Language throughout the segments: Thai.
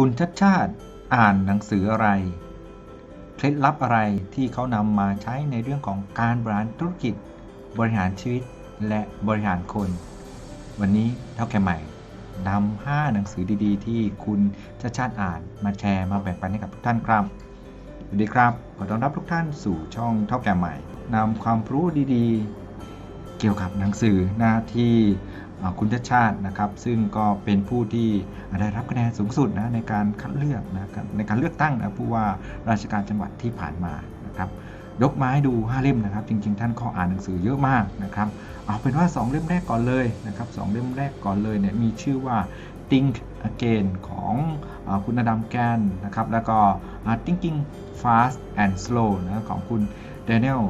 คุณชัดชาติอ่านหนังสืออะไร เคล็ดลับอะไรที่เขานำมาใช้ในเรื่องของการบริหารธุรกิจ บริหารชีวิต และบริหารคน วันนี้เท่าแก่ใหม่นำ5หนังสือดีๆ ที่คุณชัดชาติอ่านมาแชร์มาแบ่งปันให้กับทุกท่านครับสวัสดีครับขอต้อนรับทุกท่านสู่ช่องเท่าแก่ใหม่นำความรู้ดีๆ เกี่ยวกับหนังสือหน้าที่ คุณชัดชาตินะครับ ซึ่งก็เป็นผู้ที่ได้รับคะแนนสูงสุดนะในการคัดเลือกนะครับในการเลือกตั้งนะผู้ว่าราชการจังหวัดที่ผ่านมานะครับยกมาให้ดู5เล่มนะครับ จริง ๆ ท่านก็อ่านหนังสือเยอะมากนะครับ เอาเป็นว่า 2 เล่มแรกก่อนเลยนะครับสองเล่มแรกก่อนเลยเนี่ยมีชื่อว่า Think Again ของอคุณอดัมแกนนะครับแล้วก็ Thinking Fast and Slow นะของคุณ Daniel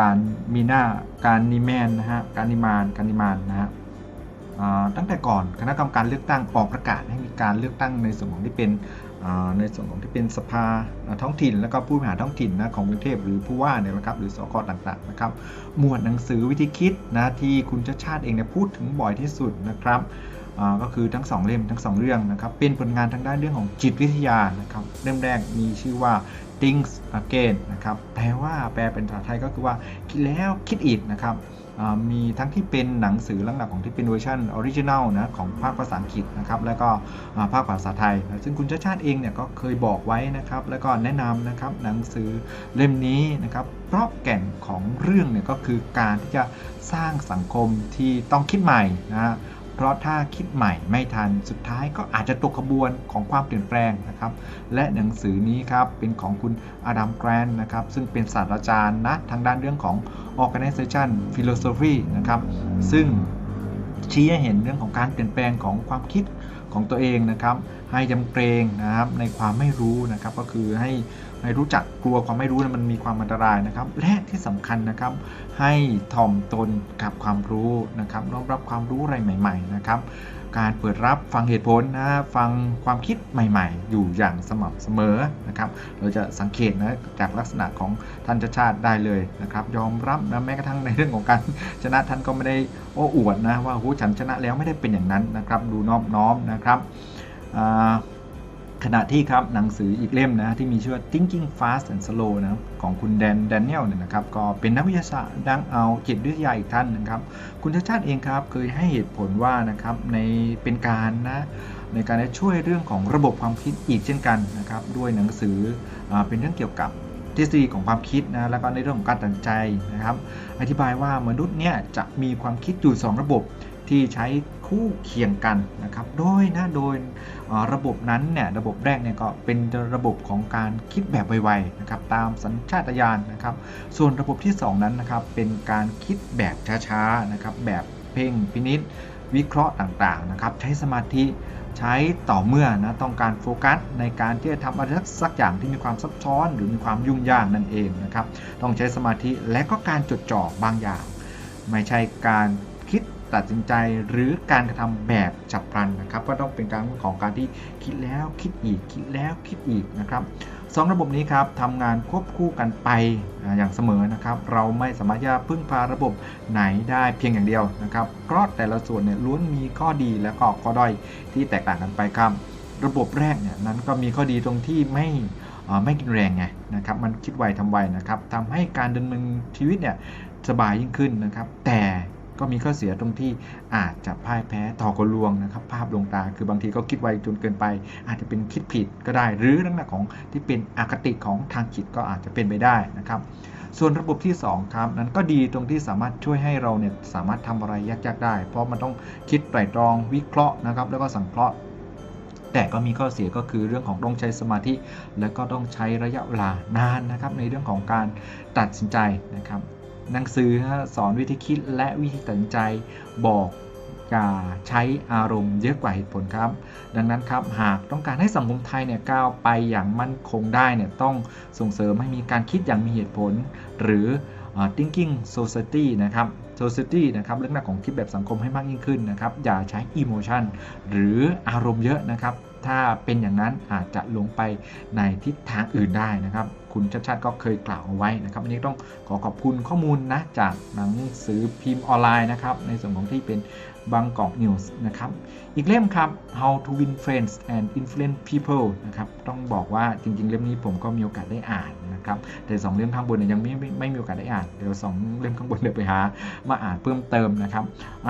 การมีนาการนิแมนนะฮะการนิมานการนิมานนะฮะ ตั้งแต่ก่อนคณะกรรมการเลือกตั้งออกประกาศให้มีการเลือกตั้งในส่วนของที่เป็นในส่วนของที่เป็นสภาท้องถิ่น แล้วก็ผู้บริหารท้องถิ่นนะของกรุงเทพหรือผู้ว่าเนี่ยนะครับหรือสกต่างๆนะครับหมวดหนังสือวิธีคิดนะที่คุณชาชาติเองเนี่ยพูดถึงบ่อยที่สุดนะครับก็คือทั้งสองเล่มทั้งสองเรื่องนะครับเป็นผลงานทางด้านเรื่องของจิตวิทยานะครับเล่มแรกมีชื่อว่า Things Again นะครับแปลว่าแปลเป็นภาษาไทยก็คือว่าคิดแล้วคิดอีกนะครับ มีทั้งที่เป็นหนังสือลักษณะของที่เป็นเวอร์ชันออริจินัลนะของภาคภาษาอังกฤษนะครับแล้วก็ภาคภาษาไทยนะซึ่งคุณชาติชาติเองเนี่ยก็เคยบอกไว้นะครับแล้วก็แนะนำนะครับหนังสือเล่มนี้นะครับเพราะแก่นของเรื่องเนี่ยก็คือการที่จะสร้างสังคมที่ต้องคิดใหม่นะ เพราะถ้าคิดใหม่ไม่ทันสุดท้ายก็อาจจะตกขบวนของความเปลี่ยนแปลงนะครับ และหนังสือนี้ครับเป็นของคุณอดัมแกรนนะครับซึ่งเป็นศาสตราจารย์นะทางด้านเรื่องของ organization philosophy นะครับซึ่งชี้ให้เห็นเรื่องของการเปลี่ยนแปลงของความคิดของตัวเองนะครับ ให้ยำเกรงนะครับในความไม่รู้นะครับก็คือให้ ให้รู้จักกลัวความไม่รู้นะมันมีความอันตรายนะครับ และที่สำคัญนะครับ ให้ถ่อมตนกับความรู้นะครับน้อมรับความรู้อะไรใหม่ ๆ นะครับ การเปิดรับฟังเหตุผลนะฟังความคิดใหม่ ๆ อยู่อย่างสม่ำเสมอนะครับ เราจะสังเกตนะจากลักษณะของท่านชาติชาติได้เลยนะครับ ยอมรับนะแม้กระทั่งในเรื่องของการชนะท่านก็ไม่ได้โอ้อวดนะว่าโอ้ฉันชนะแล้วไม่ได้เป็นอย่างนั้นนะครับ ดูนอบน้อมนะครับอ่า ขณะที่ครับหนังสืออีกเล่มนะที่มีชื่อว่า Thinking Fast and Slow นะของคุณแดนแดเนียลเนี่ยนะครับก็เป็นนักวิทยาศาสตร์ดังเอาจิตวิทยาอีกท่านนะครับ คุณชาชาติเองครับเคยให้เหตุผลว่านะครับในเป็นการนะในการช่วยเรื่องของระบบความคิดอีกเช่นกันนะครับด้วยหนังสืออเป็นเรื่องเกี่ยวกับทฤษฎีของความคิดนะแล้วก็ในเรื่องของการตัดใจนะครับ อธิบายว่ามนุษย์เนี่ยจะมีความคิดอยู่ 2 ระบบที่ใช้ คู่เคียงกันนะครับ โดยนะโดยระบบนั้นเนี่ยระบบแรกเนี่ยก็เป็นระบบของการคิดแบบไวๆนะครับตามสัญชาตญาณนะครับ ส่วนระบบที่ 2 นั้นนะครับเป็นการคิดแบบช้าๆนะครับแบบเพ่งพินิษวิเคราะห์ต่างๆนะครับใช้สมาธิใช้ต่อเมื่อนะต้องการโฟกัสในการที่จะทำอะไรสักอย่างที่มีความซับซ้อน หรือมีความยุ่งยากนั่นเองนะครับต้องใช้สมาธิและก็การจดจ่อบางอย่าง ไม่ใช่การ ตัดสินใจหรือการกระทำแบบฉับพลันนะครับ ก็ต้องเป็นการของการที่คิดแล้วคิดอีกคิดแล้วคิดอีกนะครับสองระบบนี้ครับทำงานควบคู่กันไปอย่างเสมอนะครับ เราไม่สามารถจะพึ่งพาระบบไหนได้เพียงอย่างเดียวนะครับเพราะแต่ละส่วนเนี่ยล้วนมีข้อดีและก็ข้อด้อยที่แตกต่างกันไปครับ ระบบแรกเนี่ยนั้นก็มีข้อดีตรงที่ไม่ไม่กินแรงไงนะครับ มันคิดไวทำไวนะครับทำให้การดำเนินชีวิตเนี่ยสบายยิ่งขึ้นนะครับ แต่ ก็มีข้อเสียตรงที่อาจจะพ่ายแพ้ต่อกลวงนะครับ ภาพลงตาคือบางทีก็คิดไวจนเกินไป อาจจะเป็นคิดผิดก็ได้ หรือลักษณะของที่เป็นอคติของทางจิตก็อาจจะเป็นไปได้นะครับส่วนระบบที่ 2 ครับ นั้นก็ดีตรงที่สามารถช่วยให้เราเนี่ยสามารถทำอะไรยากๆได้ เพราะมันต้องคิดไตร่ตรองวิเคราะห์นะครับ แล้วก็สังเคราะห์ แต่ก็มีข้อเสียก็คือเรื่องของต้องใช้สมาธิ และก็ต้องใช้ระยะเวลานานนะครับ ในเรื่องของการตัดสินใจนะครับ หนังสือสอนวิธีคิดและวิธีตัดสินใจบอกอย่าใช้อารมณ์เยอะกว่าเหตุผลครับ ดังนั้นครับหากต้องการให้สังคมไทยเนี่ยก้าวไปอย่างมั่นคงได้เนี่ยต้องส่งเสริมให้มีการคิดอย่างมีเหตุผล หรือ thinking society นะครับ society นะครับเรื่องราของคิดแบบสังคมให้มากยิ่งขึ้นนะครับอย่าใช้ emotion หรืออารมณ์เยอะนะครับ ถ้าเป็นอย่างนั้นอาจจะลงไปในทิศทางอื่นได้นะครับ คุณชัดชาติก็เคยกล่าวเอาไว้นะครับอันนี้ต้องขอขอบคุณข้อมูลนะจากหนังสือพิมพ์ออนไลน์นะครับในส่วนของที่เป็น บางกอกนิวส์นะครับ อีกเล่มครับ How to Win Friends and Influence People นะครับ ต้องบอกว่าจริง ๆ เล่มนี้ผมก็มีโอกาสได้อ่านนะครับ แต่ 2 เล่มข้างบนเนี่ยยังไม่ไม่มีโอกาสได้อ่าน เดี๋ยว 2 เล่มข้างบนเดี๋ยวไปหามาอ่านเพิ่มเติมนะครับ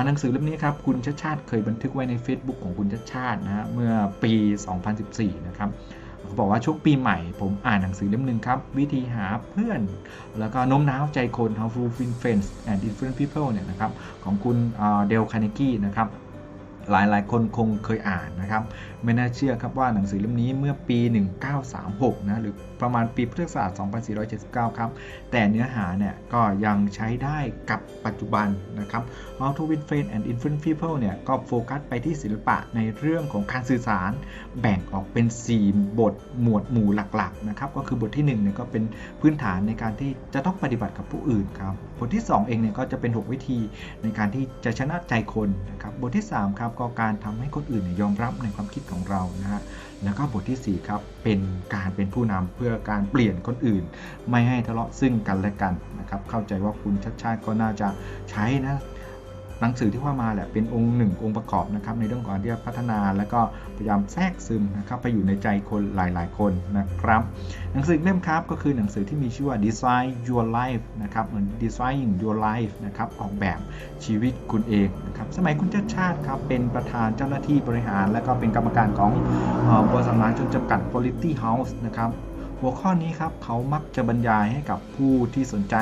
หนังสือเล่มนี้ครับ คุณชาติชาติเคยบันทึกไว้ใน Facebook ของคุณชาติชาตินะฮะเมื่อปี 2014 นะครับ เขาบอกว่าช่วงปีใหม่ ผมอ่านหนังสือเล่มหนึ่งครับ วิธีหาเพื่อน แล้วก็โน้มน้าวใจคน How to Win Friends and Influence People เนี่ยนะครับของคุณเดลคาเนกี้นะครับหลายหลายคนคงเคยอ่านนะครับ ไม่น่าเชื่อครับว่าหนังสือเล่มนี้เมื่อปี 1936 นะหรือ ประมาณปีพุทธศักราช 2479 ครับ แต่เนื้อหาเนี่ยก็ยังใช้ได้กับปัจจุบันนะครับ How to Win Friends and Influence People เนี่ยก็โฟกัสไปที่ศิลปะในเรื่องของการสื่อสาร แบ่งออกเป็น 4 บทหมวดหมู่หลักๆนะครับก็คือบทที่1เนี่ยก็เป็นพื้นฐานในการที่จะต้องปฏิบัติกับผู้อื่นครับบทที่ 2 เองเนี่ยก็จะเป็น 6 วิธีในการที่จะชนะใจคนนะครับบทที่3ครับก็การทำให้คนอื่นยอมรับในความคิดของเรานะฮะแล้วก็บทที่ 4 ครับ เป็นการเป็นผู้นำเพื่อการเปลี่ยนคนอื่น ไม่ให้ทะเลาะซึ่งกันและกันนะครับ เข้าใจว่าคุณชัดชาติก็น่าจะใช้นะ หนังสือที่ว่ามาแหละเป็นองค์หนึ่งองค์ประกอบนะครับในเรื่องของการที่จะพัฒนาและก็พยายามแทรกซึมนะครับไปอยู่ในใจคนหลาย ๆ คนนะครับหนังสือเล่มครับก็คือหนังสือที่มีชื่อว่า Design Your Life นะครับเหมือน Design Your Life นะครับออกแบบชีวิตคุณเองนะครับสมัยคุณชาติชาติครับเป็นประธานเจ้าหน้าที่บริหาร และก็เป็นกรรมการของบริษัทมหาชนจำกัด Quality House นะครับ หัวข้อนี้ครับเขามักจะบรรยายให้กับผู้ที่สนใจ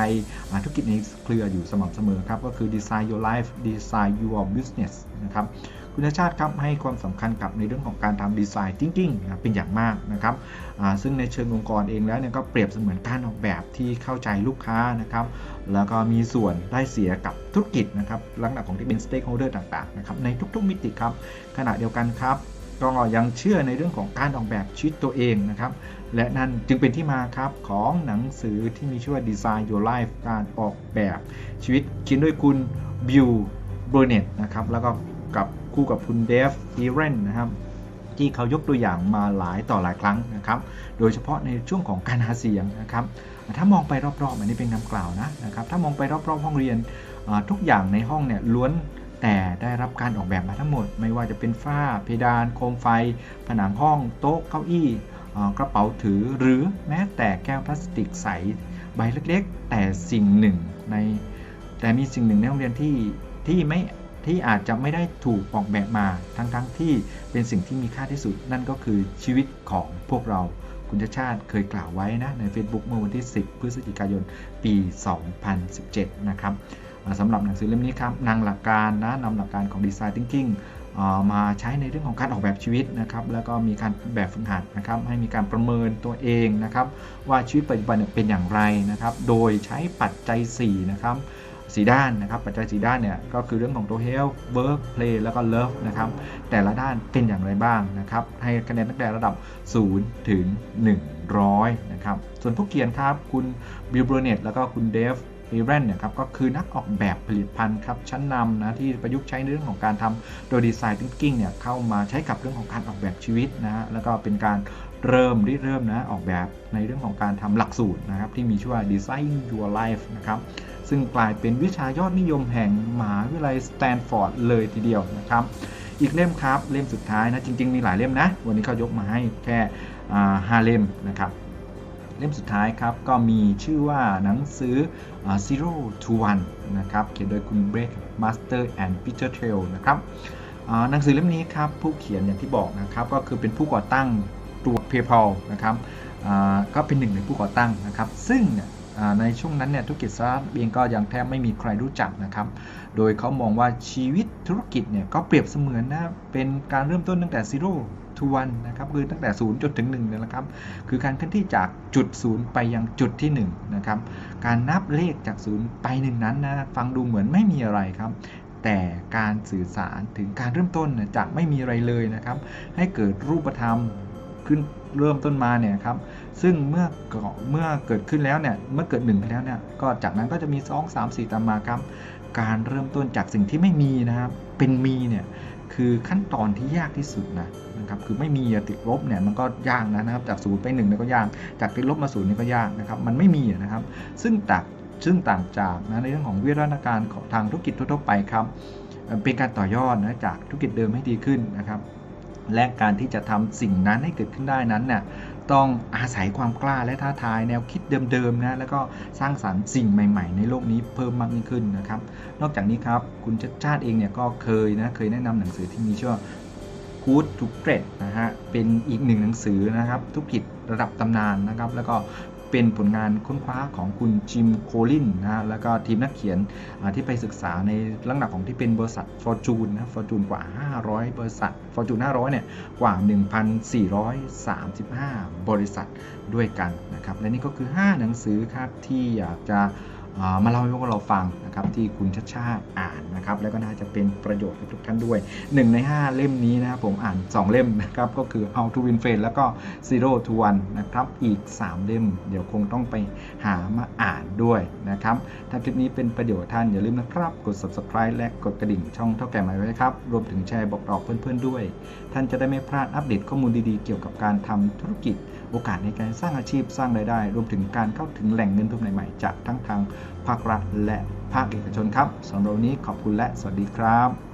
ธุรกิจในเครืออยู่สม่ำเสมอครับก็คือ Design Your Life Design Your Business นะครับคุณชาติครับให้ความสำคัญกับในเรื่องของการทำดีไซน์ thinking นะเป็นอย่างมากนะครับซึ่งในเชิงองค์กรเองแล้วเนี่ยก็เปรียบเสมือนการออกแบบที่เข้าใจลูกค้านะครับแล้วก็มีส่วนได้เสียกับธุรกิจนะครับลักษณะของที่เป็น stakeholder ต่างๆนะครับในทุกๆมิติครับขณะเดียวกันครับก็ยังเชื่อในเรื่องของการออกแบบชีวิตตัวเองนะครับ และนั่นจึงเป็นที่มาครับของหนังสือที่มีชื่อว่า Design Your Life การออกแบบชีวิตเขียนโดยคุณบิวโบรเนตนะครับแล้วก็กับคู่กับคุณเดฟอีเรนนะครับที่เขายกตัวอย่างมาหลายต่อหลายครั้งนะครับ โดยเฉพาะในช่วงของการหาเสียงนะครับ ถ้ามองไปรอบๆ อันนี้เป็นคำกล่าวนะนะครับ ถ้ามองไปรอบๆ ห้องเรียนทุกอย่างในห้องเนี่ยล้วนแต่ได้รับการออกแบบมาทั้งหมด ไม่ว่าจะเป็นฝ้าเพดาน โคมไฟ ผนังห้อง โต๊ะ เก้าอี้ กระเป๋าถือหรือแม้แต่แก้วพลาสติกใสใบเล็กๆ แต่สิ่งหนึ่งในแต่มีสิ่งหนึ่งในโรงเรียนที่ที่ไม่ที่อาจจะไม่ได้ถูกออกแบบมาทั้งๆทที่เป็นสิ่งที่มีค่าที่สุด นั่นก็คือชีวิตของพวกเราคุณชาชาติเคยกล่าวไว้นะใน Facebook เมื่อวันที่ 10 พฤศจิกายน ปี 2017 นะครับสำหรับหนังสือเล่มนี้ครับนางหลักการนะนำหลักการของ Design Thinking มาใช้ในเรื่องของการออกแบบชีวิตนะครับ แล้วก็มีการแบบฝึกหัดนะครับ ให้มีการประเมินตัวเองนะครับ ว่าชีวิตปัจจุบันเป็นอย่างไรนะครับ โดยใช้ปัจจัย4นะครับสีด้านนะครับ ปัจจัยสีด้านเนี่ยก็คือเรื่องของตัว health work play แล้วก็ love นะครับ แต่ละด้านเป็นอย่างไรบ้างนะครับ ให้คะแนนตั้งแต่ระดับ 0 ถึง 100 นะครับ ส่วนผู้เขียนครับ คุณบิลเบรเนตแล้วก็คุณเดฟ อีเรนเนี่ยครับก็คือนักออกแบบผลิตภัณฑ์ครับชั้นนำนะที่ประยุกต์ใช้ในเรื่องของการทำโดยดีไซน์ทิงกิ้งเนี่ยเข้ามาใช้กับเรื่องของการออกแบบชีวิตนะฮะแล้วก็เป็นการเริ่มริเริ่มนะออกแบบในเรื่องของการทำหลักสูตรนะครับที่มีชื่อว่า Design Your Life นะครับซึ่งกลายเป็นวิชายอดนิยมแห่งมหาวิทยาลัยสแตนฟอร์ดเลยทีเดียวนะครับอีกเล่มครับเล่มสุดท้ายนะจริง ๆ มีหลายเล่มนะ วันนี้เขายกมาให้แค่ห้าเล่มนะครับ เล่มสุดท้ายครับ ก็มีชื่อว่าหนังสือ Zero to One นะครับ เขียนโดยคุณ Break Master and Peter Trail นะครับหนังสือเล่มนี้ครับ ผู้เขียนอย่างที่บอกนะครับ ก็คือเป็นผู้ก่อตั้งตัว PayPal นะครับก็เป็นหนึ่งในผู้ก่อตั้งนะครับ ซึ่ง ในช่วงนั้นเนี่ยธุรกิจสตาร์ทเองก็ยังแทบไม่มีใครรู้จักนะครับ โดยเขามองว่าชีวิตธุรกิจเนี่ยก็เปรียบเสมือนนะเป็นการเริ่มต้นตั้งแต่ซีโร่ทูวันนะครับคือตั้งแต่0จนถึง1นี่ยนะครับ คือการเคลื่อนที่จากจุด0ไปยังจุดที่1นะครับการนับเลขจาก0ไป1นั้นนะฟังดูเหมือนไม่มีอะไรครับแต่การสื่อสารถึงการเริ่มต้นจากไม่มีอะไรเลยนะครับ ให้เกิดรูปธรรมขึ้น เริ่มต้นมาเนี่ยครับซึ่งเมื่อเมื่อเกิดขึ้นแล้วเนี่ยเมื่อเกิด1ไปแล้วเนี่ยก็จากนั้นก็จะมี 2 3 4 ตามมาครับ การเริ่มต้นจากสิ่งที่ไม่มีนะครับเป็นมีเนี่ยคือขั้นตอนที่ยากที่สุดนะนะครับคือไม่มีติดลบเนี่ยมันก็ยากนะนะครับจากศูนย์ไป1เนี่ยก็ยากจากติดลบมาศูนย์นี่ก็ยากนะครับมันไม่มีนะครับ ซึ่งต่างซึ่งต่างจากนะในเรื่องของวิวัฒนาการของทางธุรกิจทั่วไปครับเป็นการต่อยอดนะจากธุรกิจเดิมให้ดีขึ้นนะครับ และการที่จะทำสิ่งนั้นให้เกิดขึ้นได้นั้นเนี่ยต้องอาศัยความกล้าและท้าทายแนวคิดเดิมๆนะแล้วก็สร้างสรรค์สิ่งใหม่ ๆ ในโลกนี้เพิ่มมากยิ่งขึ้นนะครับ นอกจากนี้ครับคุณชัดชาติเองเนี่ยก็เคยนะเคยแนะนำหนังสือที่มีชื่อ Good to Great นะฮะเป็นอีกหนึ่งหนังสือนะครับธุรกิจ ระดับตำนานนะครับ แล้วก็เป็นผลงานค้นคว้าของคุณจิมโคลินนะฮะแล้วก็ทีมนักเขียนที่ไปศึกษาในลักษณะของที่เป็นบริษัท Fortune นะ Fortune กว่า 500 บริษัท Fortune 500 เนี่ย กว่า 1,435 บริษัทด้วยกันนะครับ และนี่ก็คือ 5 หนังสือครับที่อยากจะมาเล่าให้พวกเราฟัง นะครับที่คุณชัดชาติอ่านนะครับแล้วก็น่าจะเป็นประโยชน์กับทุกท่านด้วย 1 ใน 5 เล่มนี้นะครับผมอ่าน 2 เล่มนะครับก็คือ How to Win f r i e n d แล้วก็ Zero to One นะครับอีก 3 เล่ม เดี๋ยวคงต้องไปหามาอ่านด้วยนะครับถ้าคลิปนี้เป็นประโยชน์ท่านอย่าลืมนะครับ กด subscribe และกดกระดิ่งช่องเท่าแก่หม่ไว้ครับรวมถึงแชร์บอกต่อเพื่อนๆด้วย ท่านจะได้ไม่พลาดอัปเดตข้อมูลดีๆ เกี่ยวกับการทำธุรกิจ โอกาสในการสร้างอาชีพสร้างรายได้ รวมถึงการเข้าถึงแหล่งเงินทุนใหม่ๆจากทั้งทางภาครัฐและ ภาคเอกชนครับสำหรับวันนี้ขอบคุณและสวัสดีครับ